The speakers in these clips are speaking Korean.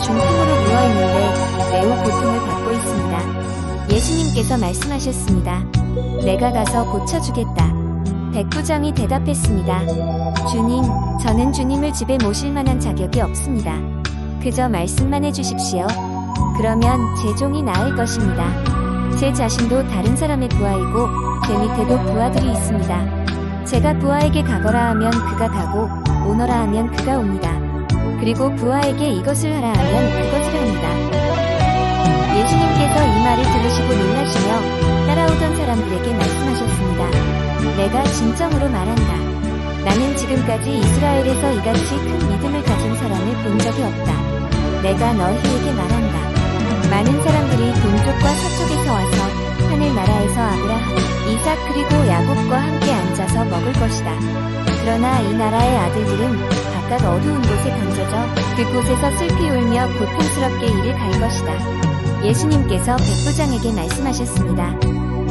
중풍으로 누워 있는데 매우 고통을 받고 있습니다. 예수님께서 말씀하셨습니다. 내가 가서 고쳐주겠다. 백부장이 대답했습니다. 주님, 저는 주님을 집에 모실 만한 자격이 없습니다. 그저 말씀만 해주십시오. 그러면 제 종이 나을 것입니다. 제 자신도 다른 사람의 부하이고 제 밑에도 부하들이 있습니다. 제가 부하에게 가거라 하면 그가 가고 오너라 하면 그가 옵니다. 그리고 부하에게 이것을 하라 하면 그것을 합니다. 예수님께서 이 말을 들으시고 놀라시며 따라오던 사람들에게 말씀하셨습니다. 내가 진정으로 말한다. 나는 지금까지 이스라엘에서 이같이 큰 믿음을 가진 사람을 본 적이 없다. 내가 너희에게 말한다. 많은 사람들이 동쪽과 서쪽에서 와서 하늘 나라에서 아브라함, 이삭 그리고 먹을 것이다. 그러나 이 나라의 아들들은 각각 어두운 곳에 던져져 그곳에서 슬피 울며 고통스럽게 일을 갈 것이다. 예수님께서 백부장에게 말씀하셨습니다.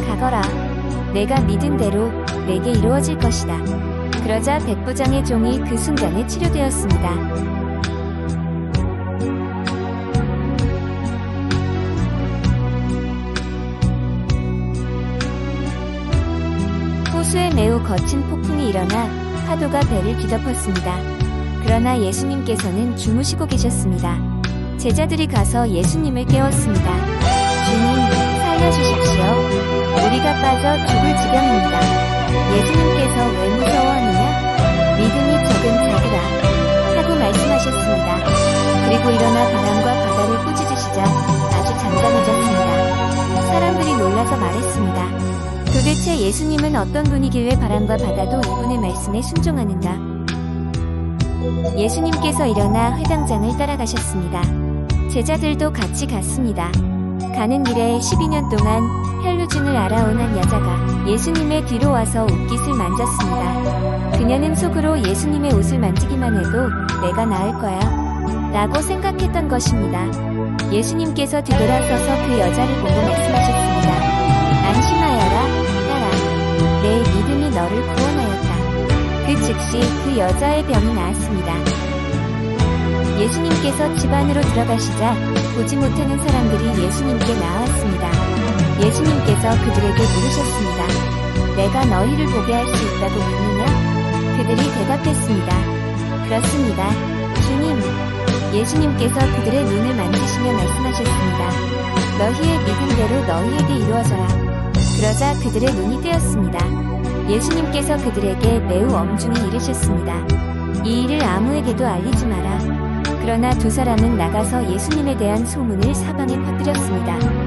가거라. 내가 믿은 대로 내게 이루어질 것이다. 그러자 백부장의 종이 그 순간에 치료되었습니다. 호수에 매우 거친 폭풍이 일어나 파도가 배를 뒤덮었습니다. 그러나 예수님께서는 주무시고 계셨습니다. 제자들이 가서 예수님을 깨웠습니다. 주님, 살려주십시오. 우리가 빠져 죽을 지경입니다. 예수님께서 왜 무서워하느냐? 믿음이 적은 자들아. 하고 말씀하셨습니다. 그리고 일어나 바람과 바다를 꾸짖으시자 예수님은 어떤 분이길래 바람과 바다도 이분의 말씀에 순종하는가? 예수님께서 일어나 회당장을 따라가셨습니다. 제자들도 같이 갔습니다. 가는 길에 12년 동안 혈루증을 알아온 한 여자가 예수님의 뒤로 와서 옷깃을 만졌습니다. 그녀는 속으로 예수님의 옷을 만지기만 해도 내가 나을 거야. 라고 생각했던 것입니다. 예수님께서 뒤돌아서서 그 여자를 보고 말씀하셨습니다. 너를 구원하였다. 그 즉시 그 여자의 병이 나았습니다. 예수님께서 집 안으로 들어가시자 보지 못하는 사람들이 예수님께 나왔습니다. 예수님께서 그들에게 물으셨습니다. 내가 너희를 보게 할 수 있다고 믿느냐? 그들이 대답했습니다. 그렇습니다. 주님. 예수님께서 그들의 눈을 만지시며 말씀하셨습니다. 너희의 믿음대로 너희에게 이루어져라. 그러자 그들의 눈이 뜨였습니다. 예수님께서 그들에게 매우 엄중히 이르셨습니다. 이 일을 아무에게도 알리지 마라. 그러나 두 사람은 나가서 예수님에 대한 소문을 사방에 퍼뜨렸습니다.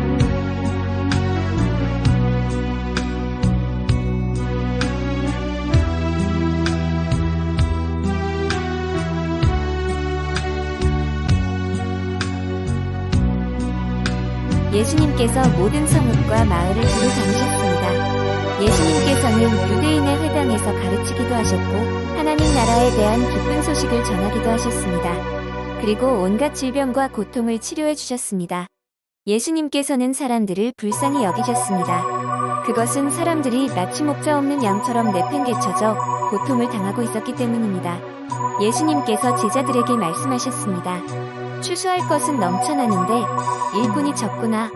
예수님께서 모든 성읍과 마을을 두루 다니셨습니다. 예수님께서는 유대인의 회당에서 가르치기도 하셨고 하나님 나라에 대한 기쁜 소식을 전하기도 하셨습니다. 그리고 온갖 질병과 고통을 치료해 주셨습니다. 예수님께서는 사람들을 불쌍히 여기셨습니다. 그것은 사람들이 마치 목자 없는 양처럼 내팽개쳐져 고통을 당하고 있었기 때문입니다. 예수님께서 제자들에게 말씀하셨습니다. 추수할 것은 넘쳐나는데 일꾼이 적구나.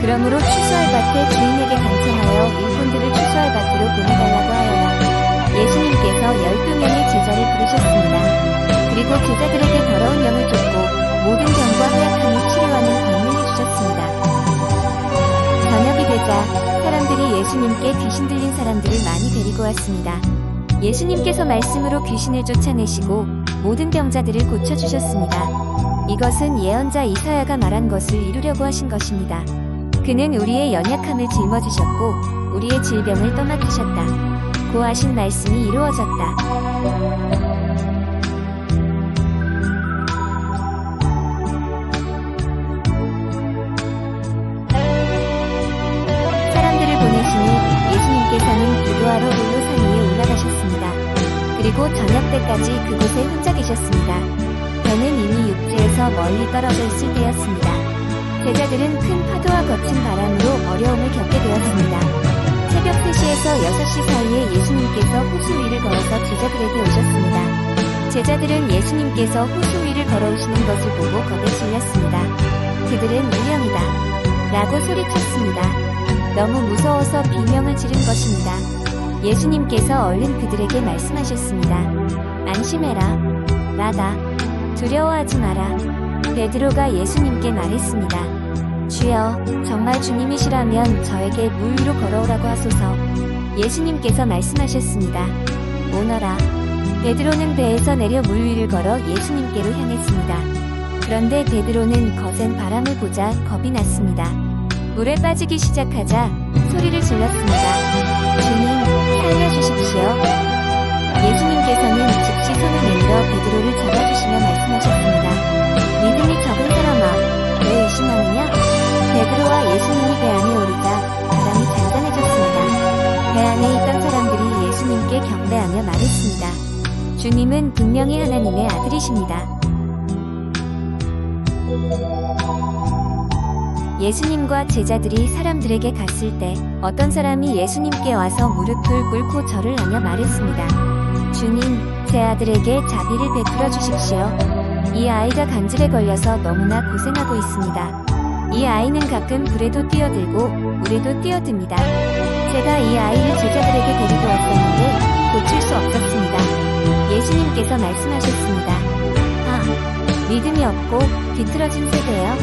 그러므로 추수할 밭에 주인에게 간청하여 일꾼들을 추수할 밭으로 보내달라고 하여라. 예수님께서 열두 명의 제자를 부르셨습니다. 그리고 제자들에게 더러운 영을 쫓고 모든 병과 허약함을 치료하는 권능을 주셨습니다. 저녁이 되자 사람들이 예수님께 귀신 들린 사람들을 많이 데리고 왔습니다. 예수님께서 말씀으로 귀신을 쫓아내시고 모든 병자들을 고쳐주셨습니다. 이것은 예언자 이사야가 말한 것을 이루려고 하신 것입니다. 그는 우리의 연약함을 짊어지셨고 우리의 질병을 떠맡으셨다. 고하신 말씀이 이루어졌다. 사람들을 보내신 후 예수님께서는 기도하러 올로산 위에 올라가셨습니다. 그리고 저녁 때까지 그곳에 혼자 계셨습니다. 배는 이미 육지에서 멀리 떨어져 있을 때였습니다. 제자들은 큰 파도와 거친 바람으로 어려움을 겪게 되었습니다. 새벽 3시에서 6시 사이에 예수님께서 호수 위를 걸어서 제자들에게 오셨습니다. 제자들은 예수님께서 호수 위를 걸어오시는 것을 보고 겁에 질렸습니다. 그들은 유령이다. 라고 소리쳤습니다. 너무 무서워서 비명을 지른 것입니다. 예수님께서 얼른 그들에게 말씀하셨습니다. 안심해라. 나다. 두려워하지 마라. 베드로가 예수님께 말했습니다. 주여, 정말 주님이시라면 저에게 물 위로 걸어오라고 하소서. 예수님께서 말씀하셨습니다. 오너라. 베드로는 배에서 내려 물 위를 걸어 예수님께로 향했습니다. 그런데 베드로는 거센 바람을 보자 겁이 났습니다. 물에 빠지기 시작하자 소리를 질렀습니다. 주시며 말씀하셨습니다. 믿음이 적은 사람아, 왜 의심하느냐? 베드로와 예수님이 배 안에 오르자 바람이 잔잔해졌습니다. 배 안에 있던 사람들이 예수님께 경배하며 말했습니다. 주님은 분명히 하나님의 아들이십니다. 예수님과 제자들이 사람들에게 갔을 때 어떤 사람이 예수님께 와서 무릎을 꿇고 절을 하며 말했습니다. 주님, 제 아들에게 자비를 베풀어 주십시오. 이 아이가 간질에 걸려서 너무나 고생하고 있습니다. 이 아이는 가끔 불에도 뛰어들고 물에도 뛰어듭니다. 제가 이 아이를 제자들에게 데리고 왔었는데 고칠 수 없었습니다. 예수님께서 말씀하셨습니다. 아, 믿음이 없고 비틀어진 세대여.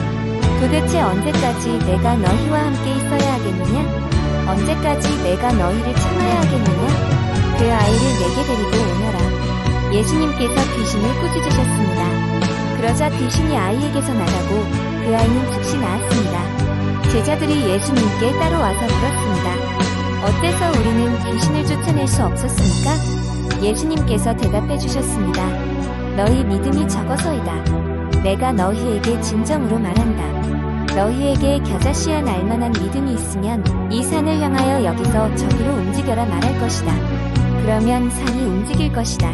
도대체 언제까지 내가 너희와 함께 있어야 하겠느냐? 언제까지 내가 너희를 참아야 하겠느냐? 그 아이를 내게 데리고 오너라. 예수님께서 귀신을 꾸짖으셨습니다. 그러자 귀신이 아이에게서 나가고 그 아이는 즉시 나았습니다. 제자들이 예수님께 따로 와서 물었습니다. 어째서 우리는 귀신을 쫓아낼 수 없었습니까? 예수님께서 대답해 주셨습니다. 너희 믿음이 적어서이다. 내가 너희에게 진정으로 말한다. 너희에게 겨자씨와 날만한 믿음이 있으면 이 산을 향하여 여기서 저기로 움직여라 말할 것이다. 그러면 산이 움직일 것이다.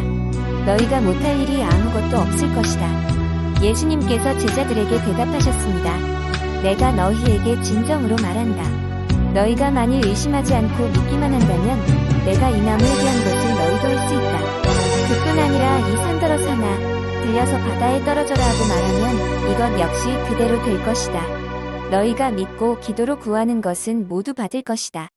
너희가 못할 일이 아무것도 없을 것이다. 예수님께서 제자들에게 대답하셨습니다. 내가 너희에게 진정으로 말한다. 너희가 만일 의심하지 않고 믿기만 한다면 내가 이 나무에 대한 것을 너희도 할 수 있다. 그뿐 아니라 이 산더러 사나 들려서 바다에 떨어져라 하고 말하면 이것 역시 그대로 될 것이다. 너희가 믿고 기도로 구하는 것은 모두 받을 것이다.